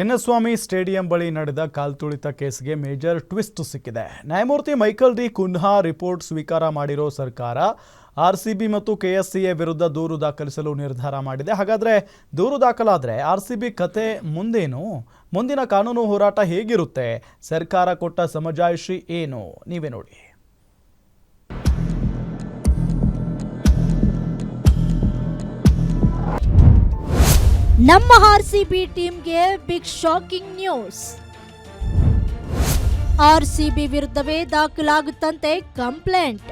Chinnaswamy stadium ಬಳಿ ನಡೆದ ಕಾಲ್ತುಳಿತ ಕೇಸ್ಗೆ major twist ಸಿಕ್ಕಿದೆ. ನ್ಯಾಯಮೂರ್ತಿ ಮೈಕಲ್ ಡಿ ಕುನ್ಹಾ ರಿಪೋರ್ಟ್ ಸ್ವೀಕಾರ ಮಾಡಿರೋ ಸರ್ಕಾರ ಆರ್ಸಿಬಿ ಮತ್ತು ಕೆಎಸ್ಸಿಎ ವಿರುದ್ಧ ದೂರು ದಾಖಲಿಸಲು ನಿರ್ಧಾರ ಮಾಡಿದೆ. ಹಾಗಾದ್ರೆ ದೂರು ದಾಖಲಾದ್ರೆ ಆರ್ಸಿಬಿ ಕತೆ ಮುಂದೇನು? ಮುಂದಿನ ಕಾನೂನು ಹೋರಾಟ ಹೇಗಿರುತ್ತೆ? ಸರ್ಕಾರ ಕೊಟ್ಟ ಸಮಜಾಯಿಷಿ ಏನು? ನೀವೇ ನೋಡಿ. ನಮ್ಮ ಆರ್ ಸಿ ಬಿ ಟೀಮ್ಗೆ big shocking news R C B ವಿರುದ್ಧವೇ ದಾಖಲಾಗುತ್ತಂತೆ ಕಂಪ್ಲೇಂಟ್.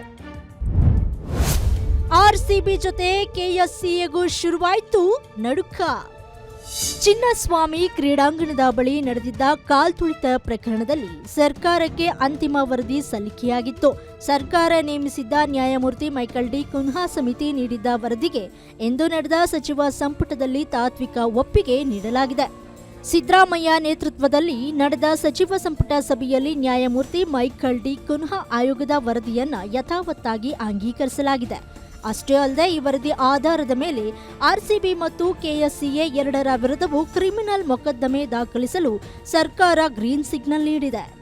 ಆರ್ ಸಿ ಬಿ ಜೊತೆ ಕೆಎಸ್ಸಿಎಗೂ ಶುರುವಾಯಿತು ನಡುಕ. ಚಿನ್ನಸ್ವಾಮಿ ಕ್ರೀಡಾಂಗಣದ ಬಳಿ ನಡೆದಿದ್ದ ಕಾಲ್ತುಳಿತ ಪ್ರಕರಣದಲ್ಲಿ ಸರ್ಕಾರಕ್ಕೆ ಅಂತಿಮ ವರದಿ ಸಲ್ಲಿಕೆಯಾಗಿತ್ತು. ಸರ್ಕಾರ ನೇಮಿಸಿದ್ದ ನ್ಯಾಯಮೂರ್ತಿ ಮೈಕಲ್ ಡಿ. ಕುನ್ಹಾ ಸಮಿತಿ ನೀಡಿದ್ದ ವರದಿಗೆ ಇಂದು ನಡೆದ ಸಚಿವ ಸಂಪುಟದಲ್ಲಿ ತಾತ್ವಿಕ ಒಪ್ಪಿಗೆ ನೀಡಲಾಗಿದೆ. ಸಿದ್ದರಾಮಯ್ಯ ನೇತೃತ್ವದಲ್ಲಿ ನಡೆದ ಸಚಿವ ಸಂಪುಟ ಸಭೆಯಲ್ಲಿ ನ್ಯಾಯಮೂರ್ತಿ ಮೈಕಲ್ ಡಿ. ಕುನ್ಹಾ ಆಯೋಗದ ವರದಿಯನ್ನು ಯಥಾವತ್ತಾಗಿ ಅಂಗೀಕರಿಸಲಾಗಿದೆ. ಅಷ್ಟೇ ಅಲ್ಲದೆ ಈ ವರದಿ ಆಧಾರದ ಮೇಲೆ ಆರ್ಸಿಬಿ ಮತ್ತು ಕೆಎಸ್ಸಿಎ ಎರಡರ ವಿರುದ್ಧವೂ ಕ್ರಿಮಿನಲ್ ಮೊಕದ್ದಮೆ ದಾಖಲಿಸಲು ಸರ್ಕಾರ ಗ್ರೀನ್ ಸಿಗ್ನಲ್ ನೀಡಿದೆ.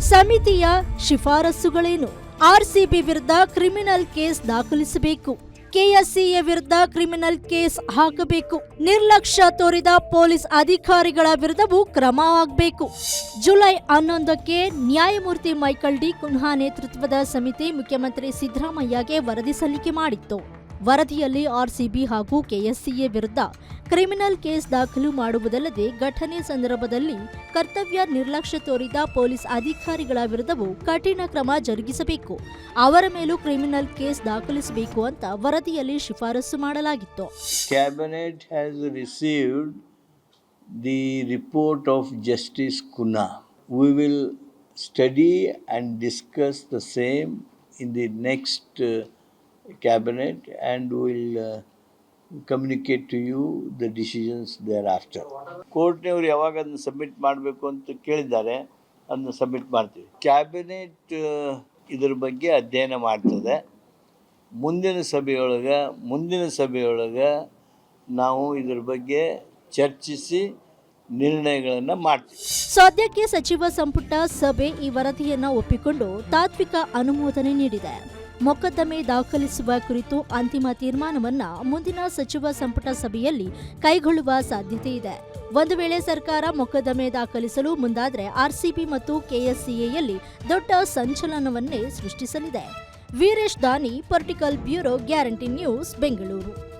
ಸಮಿತಿಯ ಶಿಫಾರಸುಗಳೇನು? ಆರ್ಸಿಬಿ ವಿರುದ್ಧ ಕ್ರಿಮಿನಲ್ ಕೇಸ್ ದಾಖಲಿಸಬೇಕು. ಕೆಎಸ್ಸಿಎ ವಿರುದ್ಧ ಕ್ರಿಮಿನಲ್ ಕೇಸ್ ಹಾಕಬೇಕು. ನಿರ್ಲಕ್ಷ್ಯ ತೋರಿದ ಪೊಲೀಸ್ ಅಧಿಕಾರಿಗಳ ವಿರುದ್ಧವೂ ಕ್ರಮ ಆಗಬೇಕು. ಜುಲೈ ಹನ್ನೊಂದಕ್ಕೆ ನ್ಯಾಯಮೂರ್ತಿ ಮೈಕಲ್ ಡಿ. ಕುನ್ಹಾ ನೇತೃತ್ವದ ಸಮಿತಿ ಮುಖ್ಯಮಂತ್ರಿ ಸಿದ್ದರಾಮಯ್ಯಗೆ ವರದಿ ಸಲ್ಲಿಕೆ ಮಾಡಿತ್ತು. ವರದಿಯಲ್ಲಿ ಆರ್ಸಿಬಿ ಹಾಗೂ ಕೆಎಸ್ಸಿಎ ವಿರುದ್ಧ ಕ್ರಿಮಿನಲ್ ಕೇಸ್ ದಾಖಲು ಮಾಡುವುದಲ್ಲದೆ ಘಟನೆ ಸಂದರ್ಭದಲ್ಲಿ ಕರ್ತವ್ಯ ನಿರ್ಲಕ್ಷ್ಯ ತೋರಿದ ಪೊಲೀಸ್ ಅಧಿಕಾರಿಗಳ ವಿರುದ್ಧವೂ ಕಠಿಣ ಕ್ರಮ ಜರುಗಿಸಬೇಕು. ಅವರ ಮೇಲೂ ಕ್ರಿಮಿನಲ್ ಕೇಸ್ ದಾಖಲಿಸಬೇಕು ಅಂತ ವರದಿಯಲ್ಲಿ ಶಿಫಾರಸು ಮಾಡಲಾಗಿತ್ತು. Cabinet has received the report of justice Cunha we will study and discuss the same in the next cabinet and and will to you the decisions thereafter ಕೋರ್ಟ್ನವ್ರು ಯಾವಾಗ ಅದನ್ನು ಸಬ್ಮಿಟ್ ಮಾಡಬೇಕು ಅಂತ ಕೇಳಿದ್ದಾರೆ, ಅದನ್ನು ಸಬ್ಮಿಟ್ ಮಾಡ್ತೀವಿ. ಕ್ಯಾಬಿನೆಟ್ ಇದ್ರ ಬಗ್ಗೆ ಅಧ್ಯಯನ ಮಾಡ್ತದೆ. ಮುಂದಿನ ಸಭೆಯೊಳಗೆ ಮುಂದಿನ ಸಭೆಯೊಳಗೆ ನಾವು ಇದ್ರ ಬಗ್ಗೆ ಚರ್ಚಿಸಿ ನಿರ್ಣಯಗಳನ್ನು ಮಾಡ್ತೀವಿ. ಸದ್ಯಕ್ಕೆ ಸಚಿವ ಸಂಪುಟ ಸಭೆ ಈ ವರದಿಯನ್ನು ಒಪ್ಪಿಕೊಂಡು ತಾತ್ವಿಕ ಅನುಮೋದನೆ ನೀಡಿದೆ. ಮೊಕದ್ದಮೆ ದಾಖಲಿಸುವ ಕುರಿತು ಅಂತಿಮ ತೀರ್ಮಾನವನ್ನ ಮುಂದಿನ ಸಚಿವ ಸಂಪುಟ ಸಭೆಯಲ್ಲಿ ಕೈಗೊಳ್ಳುವ ಸಾಧ್ಯತೆ ಇದೆ. ಒಂದು ವೇಳೆ ಸರ್ಕಾರ ಮೊಕದ್ದಮೆ ದಾಖಲಿಸಲು ಮುಂದಾದರೆ ಆರ್ಸಿಬಿ ಮತ್ತು ಕೆಎಸ್ಸಿಎಯಲ್ಲಿ ದೊಡ್ಡ ಸಂಚಲನವನ್ನೇ ಸೃಷ್ಟಿಸಲಿದೆ. Veeresh Dani, political bureau, guarantee news, Bengaluru.